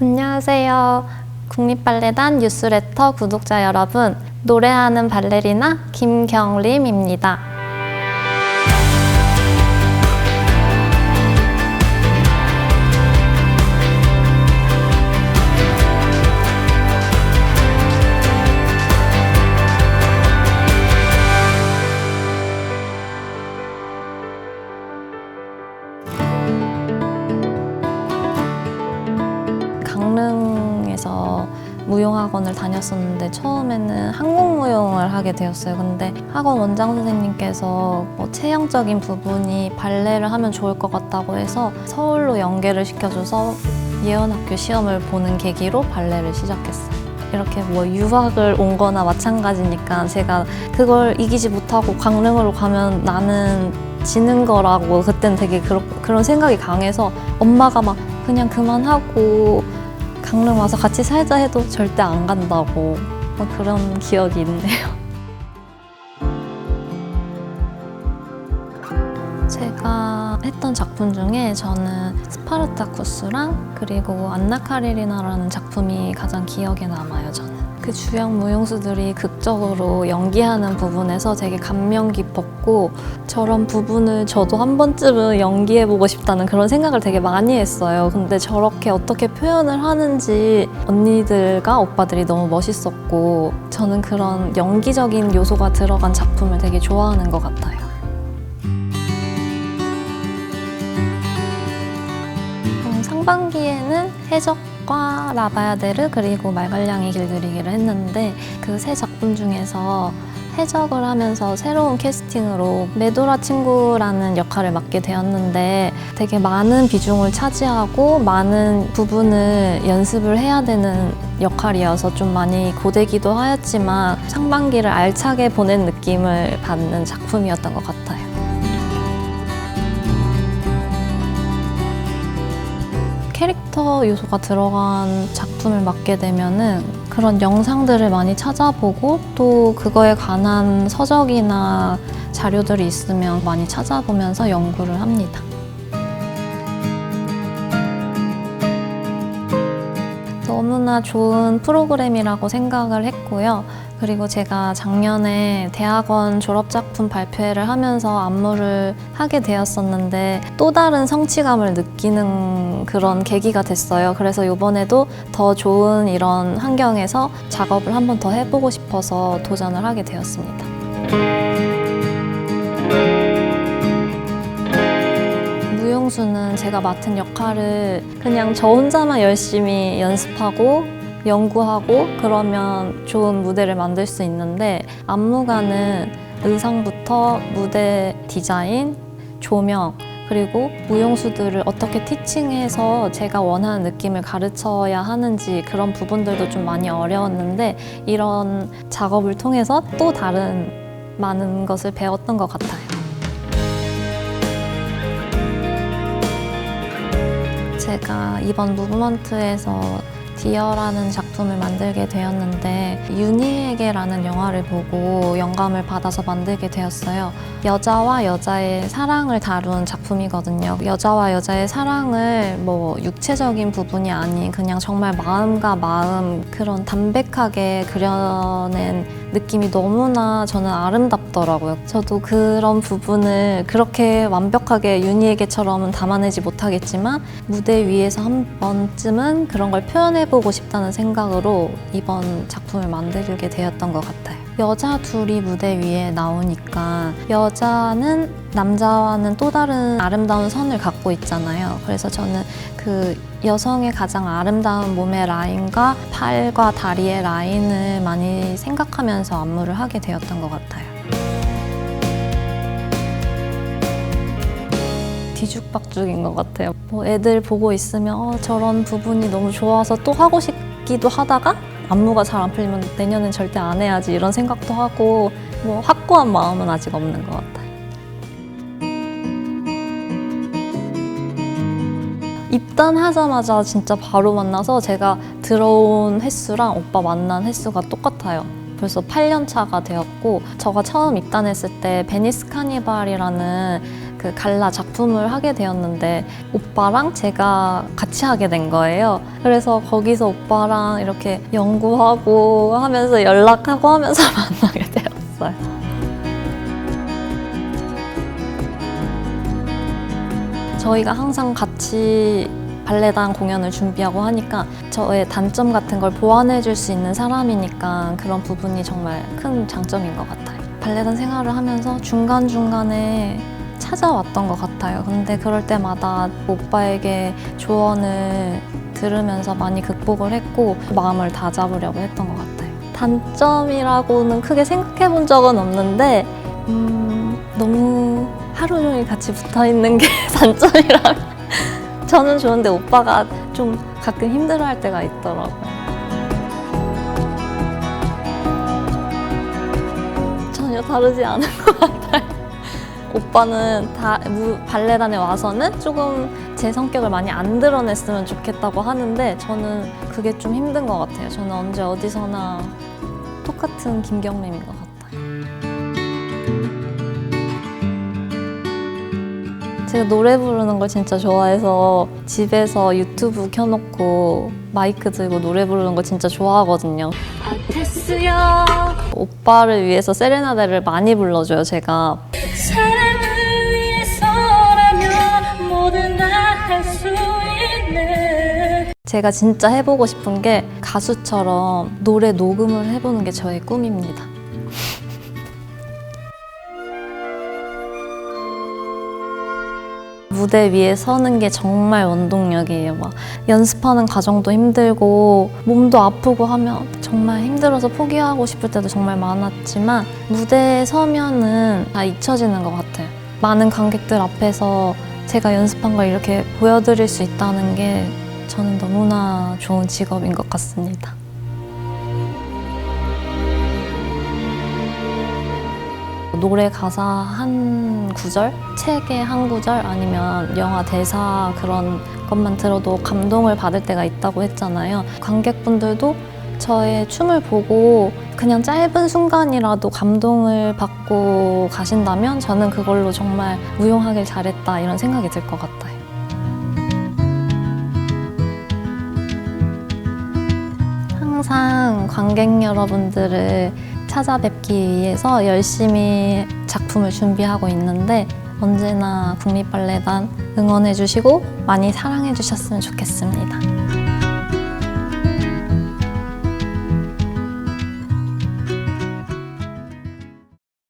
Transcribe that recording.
안녕하세요. 국립발레단 뉴스레터 구독자 여러분. 노래하는 발레리나 김경림입니다. 강릉에서 무용학원을 다녔었는데 처음에는 한국무용을 하게 되었어요. 근데 학원 원장 선생님께서 뭐 체형적인 부분이 발레를 하면 좋을 것 같다고 해서 서울로 연계를 시켜줘서 예언학교 시험을 보는 계기로 발레를 시작했어요. 이렇게 뭐 유학을 온 거나 마찬가지니까 제가 그걸 이기지 못하고 강릉으로 가면 나는 지는 거라고 그땐 되게 그런, 그런 생각이 강해서 엄마가 막 그냥 그만하고 강릉 와서 같이 살자 해도 절대 안 간다고 막 그런 기억이 있네요. 제가 했던 작품 중에 저는 스파르타쿠스랑 그리고 안나 카레리나라는 작품이 가장 기억에 남아요, 저는. 그 주연 무용수들이 극적으로 연기하는 부분에서 되게 감명 깊었고 저런 부분을 저도 한 번쯤은 연기해보고 싶다는 그런 생각을 되게 많이 했어요. 근데 저렇게 어떻게 표현을 하는지 언니들과 오빠들이 너무 멋있었고 저는 그런 연기적인 요소가 들어간 작품을 되게 좋아하는 것 같아요. 음, 상반기에는 해적 과 라바야데르 그리고 말갈량이 길들이기를 했는데 그 세 작품 중에서 해적을 하면서 새로운 캐스팅으로 메도라 친구라는 역할을 맡게 되었는데 되게 많은 비중을 차지하고 많은 부분을 연습을 해야 되는 역할이어서 좀 많이 고되기도 하였지만 상반기를 알차게 보낸 느낌을 받는 작품이었던 것 같아요. 캐릭터 요소가 들어간 작품을 맡게 되면은 그런 영상들을 많이 찾아보고 또 그거에 관한 서적이나 자료들이 있으면 많이 찾아보면서 연구를 합니다. 너무나 좋은 프로그램이라고 생각을 했고요. 그리고 제가 작년에 대학원 졸업작품 발표회를 하면서 안무를 하게 되었었는데 또 다른 성취감을 느끼는 그런 계기가 됐어요. 그래서 이번에도 더 좋은 이런 환경에서 작업을 한 번 더 해보고 싶어서 도전을 하게 되었습니다. 무용수는 제가 맡은 역할을 그냥 저 혼자만 열심히 연습하고 연구하고 그러면 좋은 무대를 만들 수 있는데 안무가는 의상부터 무대 디자인, 조명 그리고 무용수들을 어떻게 티칭해서 제가 원하는 느낌을 가르쳐야 하는지 그런 부분들도 좀 많이 어려웠는데 이런 작업을 통해서 또 다른 많은 것을 배웠던 것 같아요. 제가 이번 무브먼트에서 디어라는 작품을 만들게 되었는데 유니에게라는 영화를 보고 영감을 받아서 만들게 되었어요. 여자와 여자의 사랑을 다룬 작품이거든요. 여자와 여자의 사랑을 뭐 육체적인 부분이 아닌 그냥 정말 마음과 마음 그런 담백하게 그려낸 느낌이 너무나 저는 아름답더라고요. 저도 그런 부분을 그렇게 완벽하게 윤희에게처럼은 담아내지 못하겠지만 무대 위에서 한 번쯤은 그런 걸 표현해 보고 싶다는 생각으로 이번 작품을 만들게 되었던 것 같아요. 여자 둘이 무대 위에 나오니까 여자는 남자와는 또 다른 아름다운 선을 갖고 있잖아요. 그래서 저는 그 여성의 가장 아름다운 몸의 라인과 팔과 다리의 라인을 많이 생각하면서 안무를 하게 되었던 것 같아요. 뒤죽박죽인 것 같아요. 뭐 애들 보고 있으면 어, 저런 부분이 너무 좋아서 또 하고 싶기도 하다가 안무가 잘 안 풀리면 내년엔 절대 안 해야지 이런 생각도 하고 뭐 확고한 마음은 아직 없는 것 같아요. 입단하자마자 진짜 바로 만나서 제가 들어온 횟수랑 오빠 만난 횟수가 똑같아요. 벌써 8년 차가 되었고, 저가 처음 입단했을 때 베니스 카니발이라는 그그 갈라 작품을 하게 되었는데 오빠랑 제가 같이 하게 된 거예요. 그래서 거기서 오빠랑 이렇게 연구하고 하면서 연락하고 하면서 만나게 되었어요. 저희가 항상 같이 발레단 공연을 준비하고 하니까 저의 단점 같은 걸 보완해 줄 수 있는 사람이니까 그런 부분이 정말 큰 장점인 것 같아요. 발레단 생활을 하면서 중간중간에 찾아왔던 것 같아요. 근데 그럴 때마다 오빠에게 조언을 들으면서 많이 극복을 했고 마음을 다 잡으려고 했던 것 같아요. 단점이라고는 크게 생각해 본 적은 없는데 음, 너무 하루 종일 같이 붙어 있는 게 단점이라면 저는 좋은데 오빠가 좀 가끔 힘들어 할 때가 있더라고요. 전혀 다르지 않은 것 같아요. 오빠는 다 무- 발레단에 와서는 조금 제 성격을 많이 안 드러냈으면 좋겠다고 하는데 저는 그게 좀 힘든 것 같아요. 저는 언제 어디서나 똑같은 김경림인 것 같아요. 제가 노래 부르는 걸 진짜 좋아해서 집에서 유튜브 켜놓고 마이크 들고 노래 부르는 거 진짜 좋아하거든요. 아테스요 오빠를 위해서 세레나데를 많이 불러줘요, 제가. 사랑을 위해서라면 뭐든 다할수 있는 제가 진짜 해보고 싶은 게 가수처럼 노래 녹음을 해보는 게 저의 꿈입니다. 무대 위에 서는 게 정말 원동력이에요. 막 연습하는 과정도 힘들고 몸도 아프고 하면 정말 힘들어서 포기하고 싶을 때도 정말 많았지만 무대에 서면은 다 잊혀지는 것 같아요. 많은 관객들 앞에서 제가 연습한 걸 이렇게 보여드릴 수 있다는 게 저는 너무나 좋은 직업인 것 같습니다. 노래 가사 한 구절, 책의 한 구절 아니면 영화 대사 그런 것만 들어도 감동을 받을 때가 있다고 했잖아요. 관객분들도 저의 춤을 보고 그냥 짧은 순간이라도 감동을 받고 가신다면 저는 그걸로 정말 무용하길 잘했다 이런 생각이 들 것 같아요. 항상 관객 여러분들을 찾아뵙기 위해서 열심히 작품을 준비하고 있는데 언제나 국립발레단 응원해 주시고 많이 사랑해 주셨으면 좋겠습니다.